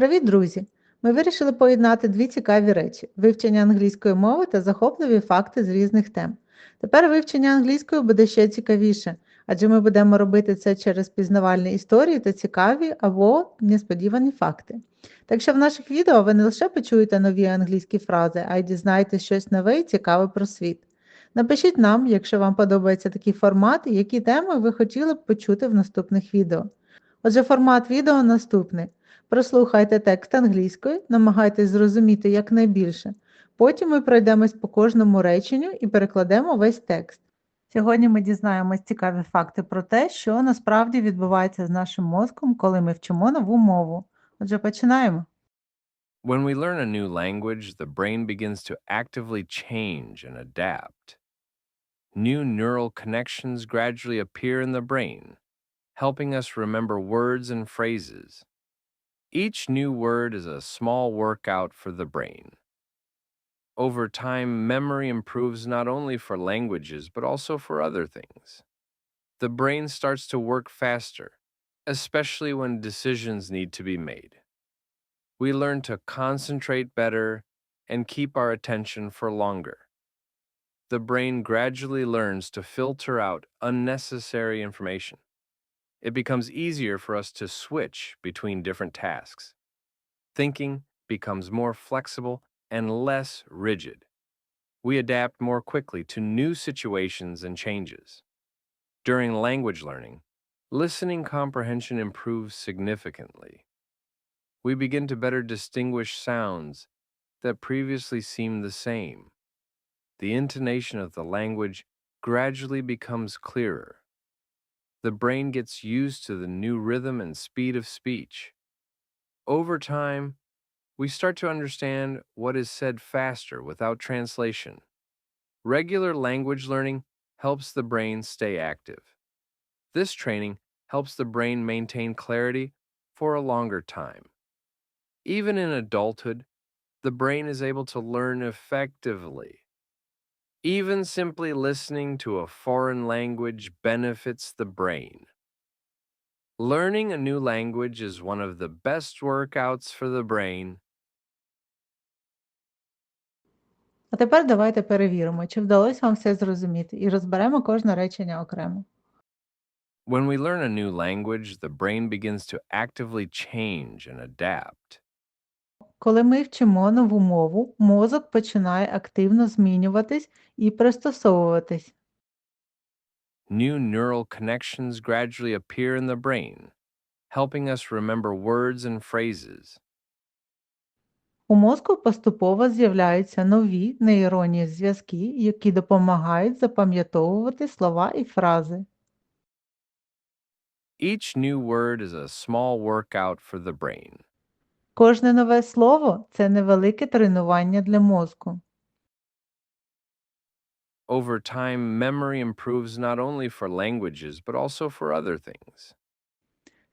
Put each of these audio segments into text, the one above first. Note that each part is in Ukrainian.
Привіт, друзі! Ми вирішили поєднати дві цікаві речі: вивчення англійської мови та захопливі факти з різних тем. Тепер вивчення англійської буде ще цікавіше, адже ми будемо робити це через пізнавальні історії та цікаві або несподівані факти. Так що в наших відео ви не лише почуєте нові англійські фрази, а й дізнаєтесь щось нове і цікаве про світ. Напишіть нам, якщо вам подобається такий формат, і які теми ви хотіли б почути в наступних відео. Отже, формат відео наступний. Прослухайте текст англійською, намагайтесь зрозуміти якнайбільше. Потім ми пройдемось по кожному реченню і перекладемо весь текст. Сьогодні ми дізнаємось цікаві факти про те, що насправді відбувається з нашим мозком, коли ми вчимо нову мову. Отже, починаємо. When we learn a new language, the brain begins to actively change and adapt. New neural connections gradually appear in the brain, helping us remember words and phrases. Each new word is a small workout for the brain. Over time, memory improves not only for languages, but also for other things. The brain starts to work faster, especially when decisions need to be made. We learn to concentrate better and keep our attention for longer. The brain gradually learns to filter out unnecessary information. It becomes easier for us to switch between different tasks. Thinking becomes more flexible and less rigid. We adapt more quickly to new situations and changes. During language learning, listening comprehension improves significantly we begin to better distinguish sounds that previously seemed the same. The intonation of the language gradually becomes clearer. The brain gets used to the new rhythm and speed of speech. Over time, we start to understand what is said faster without translation. Regular language learning helps the brain stay active. This training helps the brain maintain clarity for a longer time. Even in adulthood, the brain is able to learn effectively. Even simply listening to a foreign language benefits the brain. Learning a new language is one of the best workouts for the brain. А тепер давайте перевіримо, чи вдалося вам все зрозуміти, і розберемо кожне речення окремо. When we learn a new language, the brain begins to actively change and adapt. Коли ми вчимо нову мову, мозок починає активно змінюватись і пристосовуватись. New neural connections gradually appear in the brain, helping us remember words and phrases. У мозку поступово з'являються нові нейронні зв'язки, які допомагають запам'ятовувати слова і фрази. Each new word is a small workout for the brain. Кожне нове слово це невелике тренування для мозку. Over time, memory improves not only for languages, but also for other things.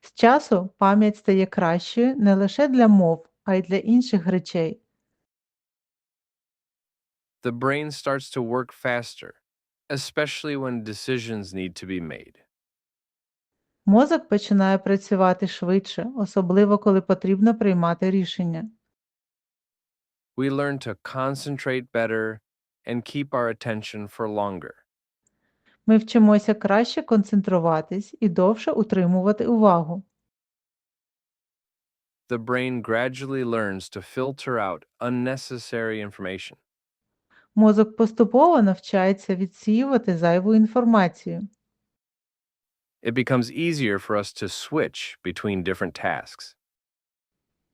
З часу пам'ять стає кращою не лише для мов, а й для інших речей. The brain starts to work faster, especially when decisions need to be made. Мозок починає працювати швидше, особливо коли потрібно приймати рішення. We learn to concentrate better and keep our attention for longer. Ми вчимося краще концентруватись і довше утримувати увагу. The brain gradually learns to filter out unnecessary information. Мозок поступово навчається відсіювати зайву інформацію. It becomes easier for us to switch between different tasks.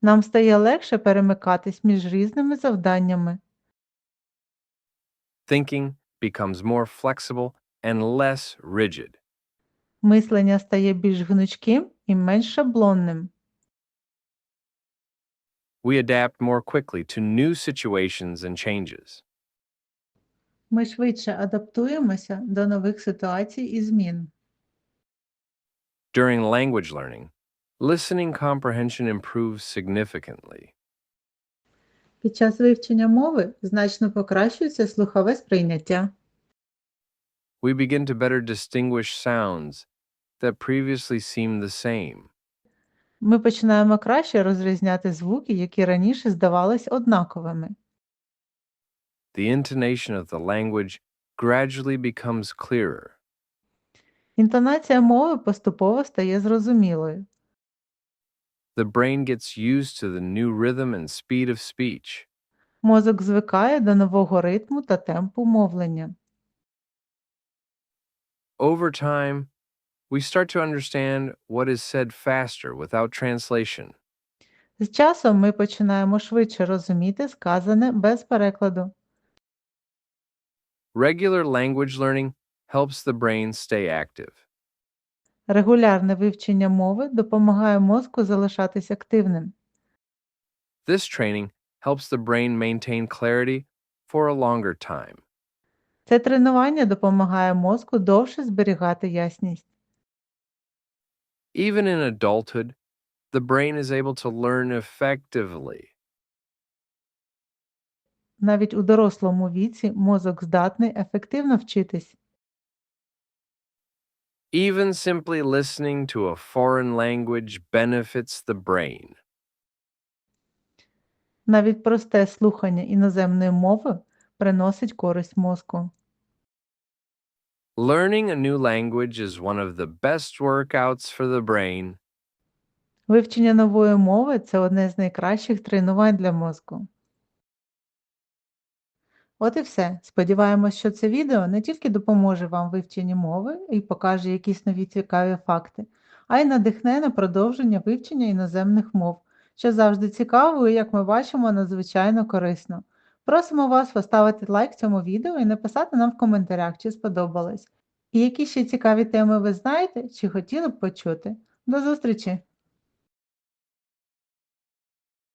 Нам стає легше перемикатись між різними завданнями. Thinking becomes more flexible and less rigid. Мислення стає більш гнучким і менш шаблонним. We adapt more quickly to new situations and changes. Ми швидше адаптуємося до нових ситуацій і змін. During language learning, listening comprehension improves significantly. Під час вивчення мови значно покращується слухове сприйняття. We begin to better distinguish sounds that previously seemed the same. Ми починаємо краще розрізняти звуки, які раніше здавались однаковими. The intonation of the language gradually becomes clearer. Інтонація мови поступово стає зрозумілою. The brain gets used to the new rhythm and speed of speech. Мозок звикає до нового ритму та темпу мовлення. Over time, we start to understand what is said faster without translation. З часом ми починаємо швидше розуміти сказане без перекладу. Regular language learning helps the brain stay active. Регулярне вивчення мови допомагає мозку залишатись активним. This training helps the brain maintain clarity for a longer time. Це тренування допомагає мозку довше зберігати ясність. Even in adulthood, the brain is able to learn effectively. Навіть у дорослому віці мозок здатний ефективно вчитись. Even simply listening to a foreign language benefits the brain. Навіть просте слухання іноземної мови приносить користь мозку. Learning a new language is one of the best workouts for the brain. Вивчення нової мови це одне з найкращих тренувань для мозку. От і все. Сподіваємось, що це відео не тільки допоможе вам вивченні мови і покаже якісь нові цікаві факти, а й надихне на продовження вивчення іноземних мов, що завжди цікаво і, як ми бачимо, надзвичайно корисно. Просимо вас поставити лайк цьому відео і написати нам в коментарях, чи сподобалось. І які ще цікаві теми ви знаєте, чи хотіли б почути. До зустрічі!